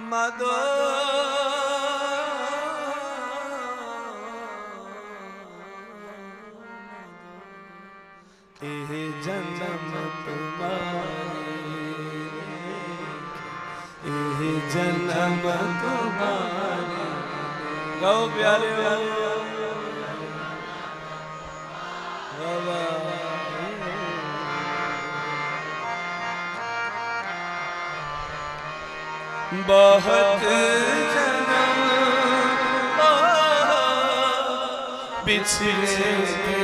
ਮਦੋ ਇਹ ਜਨਮ ਤੁਮਾਰੇ ਇਹ ਜਨਮ ਤੁਮਾਰੇ ਬਹੁਤ ਜਨਮ ਬਿਛੜੇ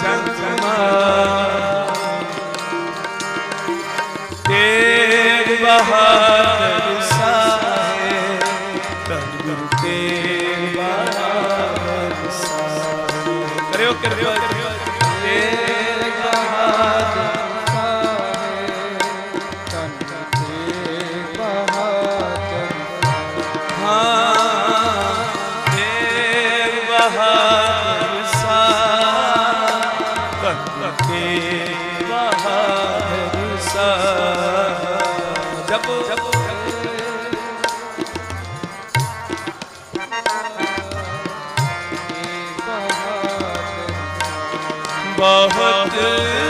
咱 ਬਹੁਤ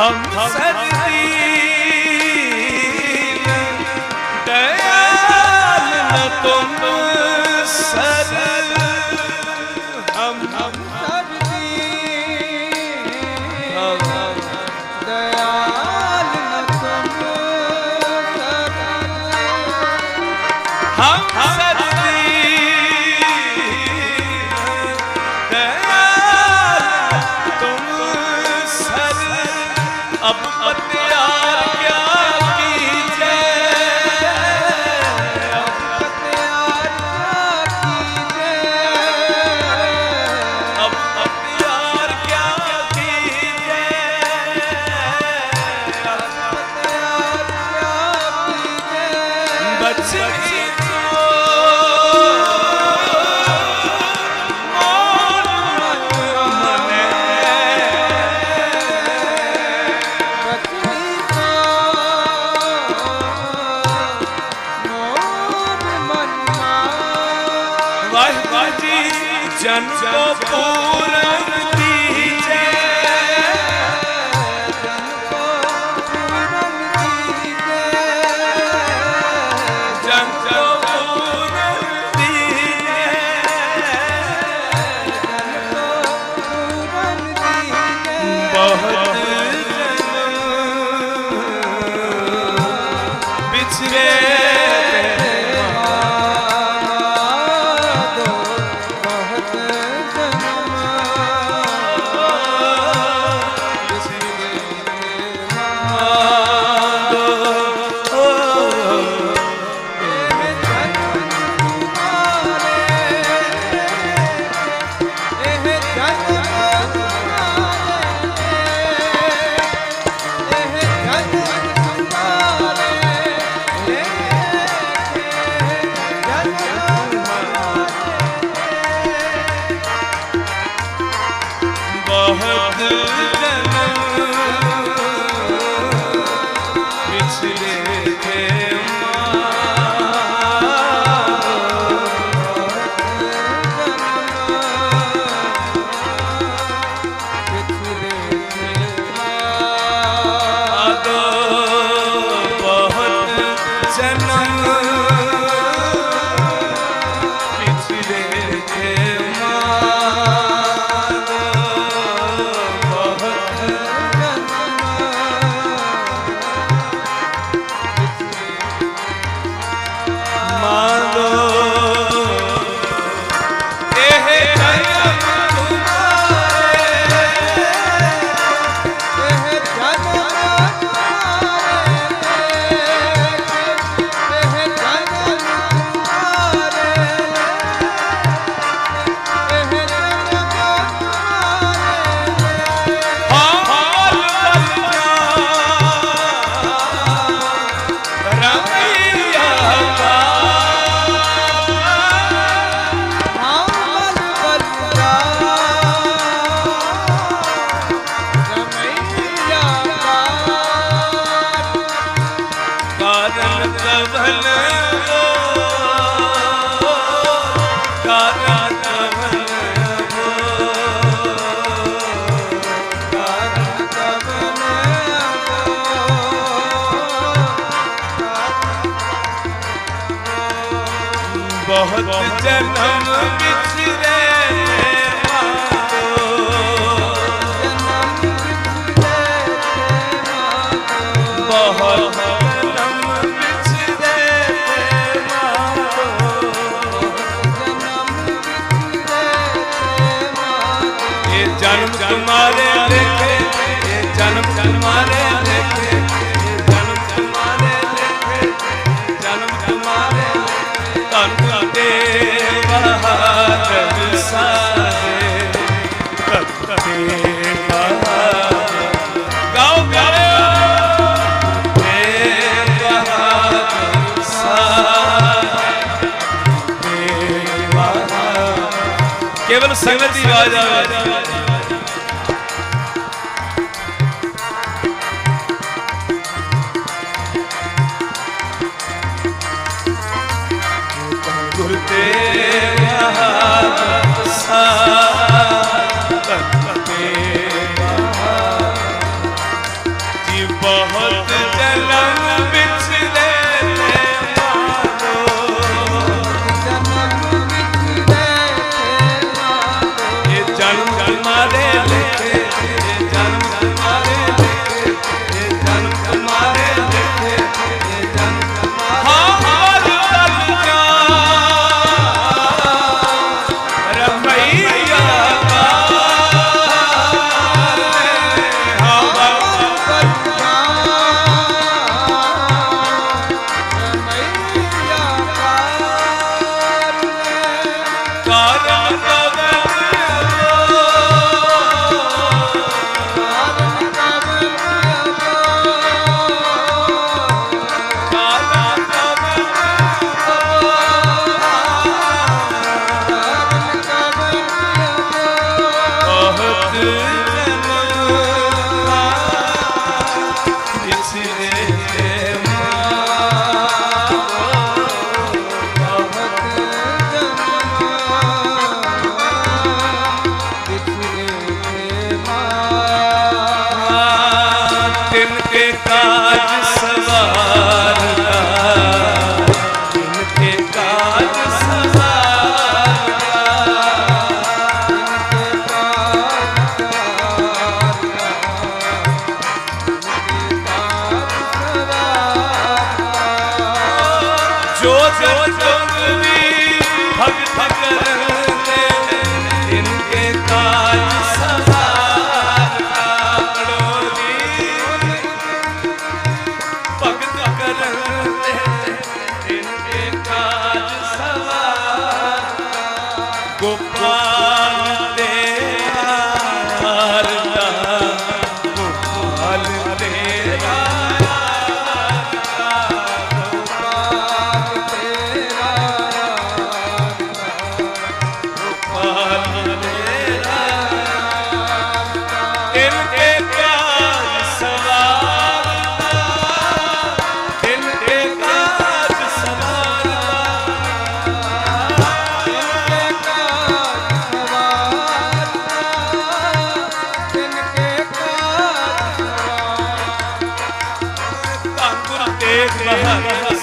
ਹਮ ਤੁਮ ਅਬ ਪਤਿਆ Cennet ਸੰਗਤ ਦੀ ਆਵਾਜ਼ ਆਵੇ। Aê, Aê,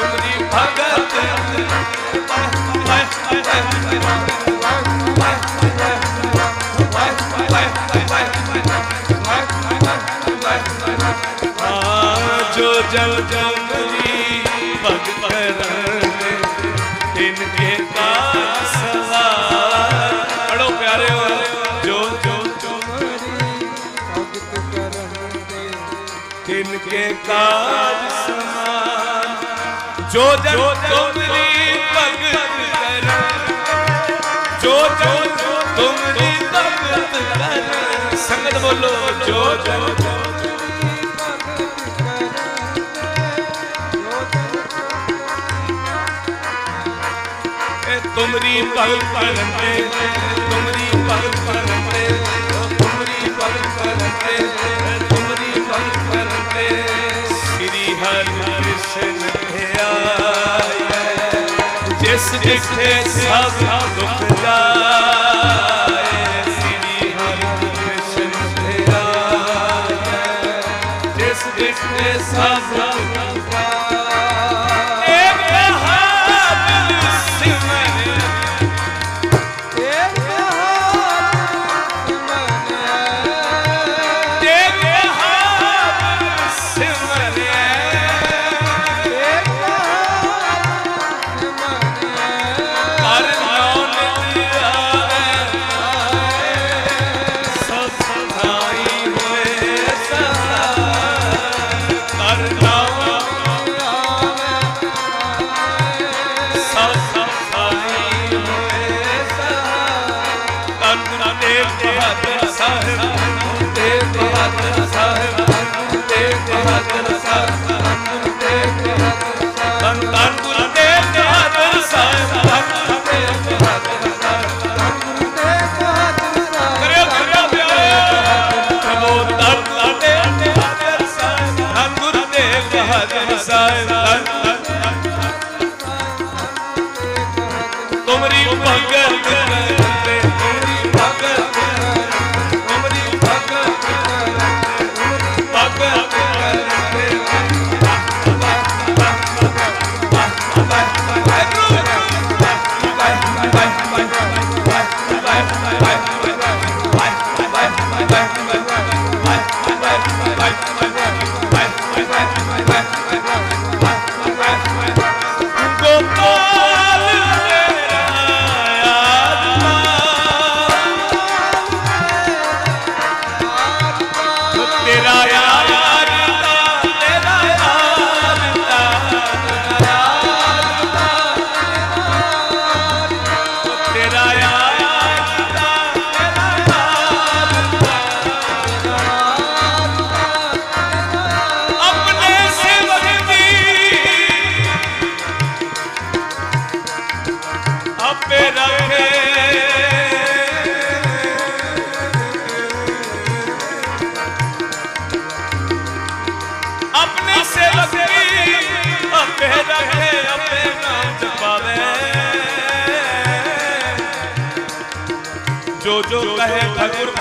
ਸੁਖ ਦੀ ਜਿਸ ਸਭ ਦੁਖ ਜਾਏ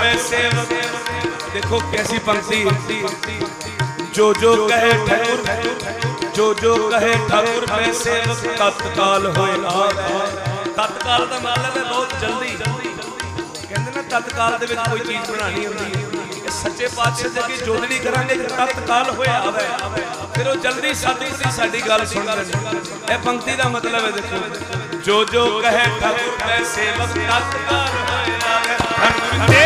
ਹੋਵੇ ਸੇਵਕ। ਦੇਖੋ ਕੈਸੀ ਪੰਕਤੀ। ਜੋ ਜੋ ਕਹੇ ਠਾਕੁਰ, ਜੋ ਜੋ ਕਹੇ ਠਾਕੁਰ, ਮੈਂ ਸੇਵਕ ਤਤਕਾਲ ਦਾ ਮਤਲਬ ਹੈ ਬਹੁਤ ਜਲਦੀ। ਕਹਿੰਦੇ ਨਾ ਤਤਕਾਲ ਦੇ ਵਿੱਚ ਕੋਈ ਚੀਜ਼ ਬਣਾਣੀ ਹੁੰਦੀ ਹੈ। ਸੱਚੇ ਪਾਤਸ਼ਾਹ ਦੇ ਅੱਗੇ ਜੋਦੜੀ ਕਰਾਂਗੇ ਤਤਕਾਲ ਹੋਇਆ ਆਵੇ, ਫਿਰ ਉਹ ਜਲਦੀ ਸਾਧੂ ਸੀ ਸਾਡੀ ਗੱਲ ਸੁਣ ਲੈਣ ਇਹ ਪੰਕਤੀ ਦਾ ਮਤਲਬ ਹੈ ਦੇਖੋ। ਜੋ ਜੋ ਕਹੇ ਠਾਕੁਰ, ਮੈਂ ਸੇਵਕ ਤਤਕਾਲ ਹੋਇਆ ਆਵੇ ਠਾਕੁਰ ਦੇ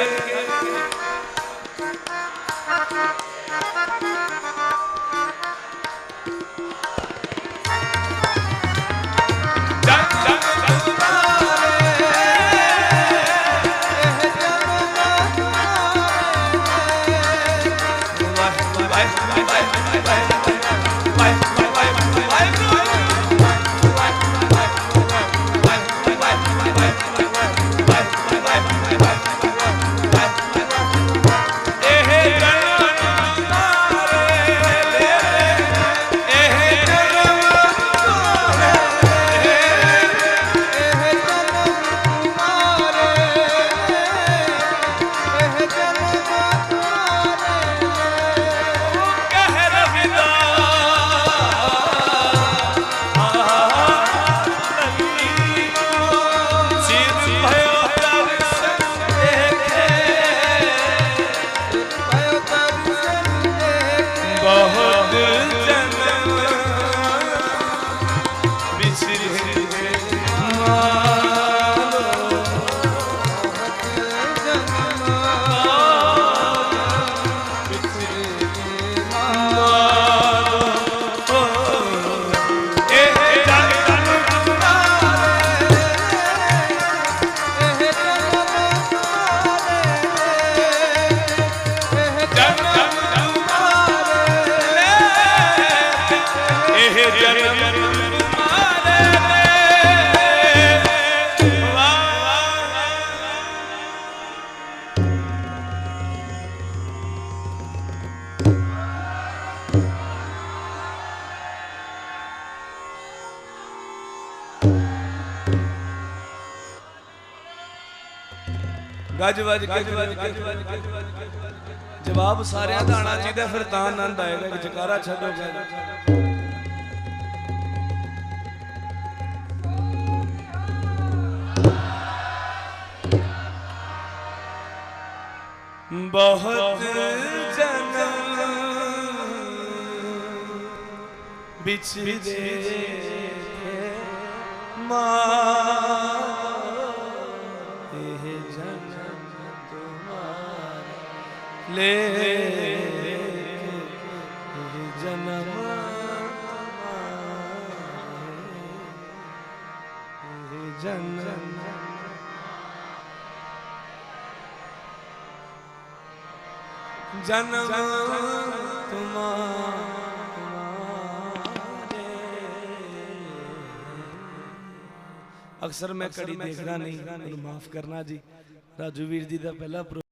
ਗੱਜ ਵੱਜ ਕੇ ਜਵਾਬ ਸਾਰਿਆਂ ਦਾ ਆਣਾ ਚਾਹੀਦਾ ਫਿਰ ਤਾਂ ਆਨੰਦ ਆਏਗਾ ਜਕਾਰਾ ਛੱਡੋ ਬਹੁਤ ਜਨਮ ਵਿਛੜੇ ਮਾਂ ਇਹ ਜਨਮ ਤੁਮਾਰਾ ਲੈ ਜਨਮ ਤੁਮਾਰੇ ਅਕਸਰ ਮੈਂ ਕੜੀ ਦੇਖਦਾ ਨਹੀਂ ਮੈਨੂੰ ਮਾਫ ਕਰਨਾ ਜੀ। ਰਾਜੂ ਵੀਰ ਜੀ ਦਾ ਪਹਿਲਾ